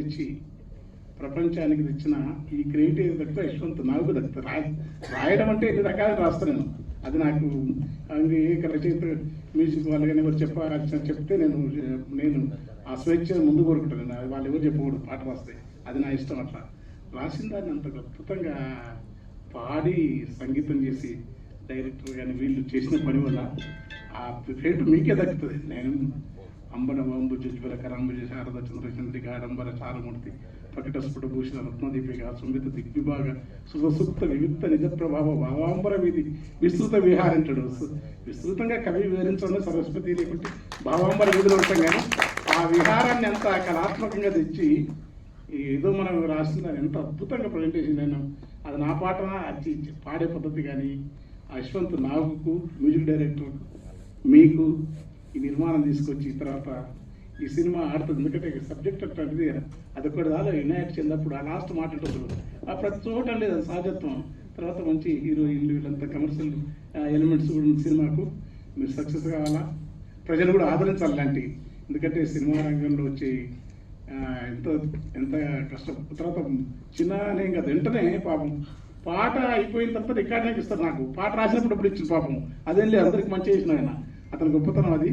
తెచ్చి ప్రపంచానికి తెచ్చిన ఈ క్రియేటివ్ ఏది యశ్వంత్ నాకు దక్కుతా రాయ రాయడం అంటే ఎన్ని రకాలు రాస్తాను నేను. అది నాకు అది రచయిత మ్యూజిక్ వాళ్ళు కానీ ఎవరు చెప్పాల్సిన చెప్తే నేను నేను ఆ స్వేచ్ఛ ముందు కోరుకుంటాను. నేను. అది వాళ్ళు ఎవరు చెప్పకూడదు పాట రాస్తే. అది నా ఇష్టం అట్లా. రాసిన దాన్ని అంత అద్భుతంగా పాడి సంగీతం చేసి డైరెక్టర్ కానీ వీళ్ళు చేసిన పని వల్ల ఆ పేరు మీకే దక్కుతుంది. నేను అంబన వంబు జుజ్వల కరంబుజ శారద చంద్రచంద్రిక ఆడంబర చారమూర్తి ప్రకటస్ఫుట భూషణ రత్నదీపిక సుమిత దిగ్విభాగ సుసూక్త వివిక్త నిజ ప్రభావ భావాంబర వీధి విస్తృత విహారించడు. విస్తృతంగా కవి వివరించడం సరస్వతి లేకుంటే భావాంబర వీధిలో ఉంటాం కానీ ఆ విహారాన్ని అంత కళాత్మకంగా తెచ్చి ఏదో మనం రాసిన ఎంత అద్భుతంగా ప్రజెంటేషన్ నేను అది నా పాట అది పాడే పద్ధతి కానీ యశ్వంత్ నాగుకు మ్యూజిక్ డైరెక్టర్ మీకు ఈ నిర్మాణం తీసుకొచ్చి తర్వాత ఈ సినిమా ఆడుతుంది. ఎందుకంటే సబ్జెక్ట్ అట్లాంటిది అదొకటి దాలో యునైట్ చెందినప్పుడు ఆ లాస్ట్ మాట ఆ ప్రతి చోట లేదు సహజత్వం. తర్వాత మంచి హీరోయిన్లు వీళ్ళంతా కమర్షియల్ ఎలిమెంట్స్ కూడా సినిమాకు. మీరు సక్సెస్ కావాలా? ప్రజలు కూడా ఆదరించాలి లాంటి ఎందుకంటే సినిమా రంగంలో వచ్చి ఎంత ఎంత కష్టం తర్వాత చిన్న నేను కదా వెంటనే పాపం. పాట అయిపోయిన తర్వాత రికార్డింగ్ ఇస్తారు నాకు. పాట రాసినప్పుడు ఇప్పుడు ఇచ్చిన పాపం. అదేం లేదు అందరికి మంచి చేసిన ఆయన. అతని గొప్పతనం అది.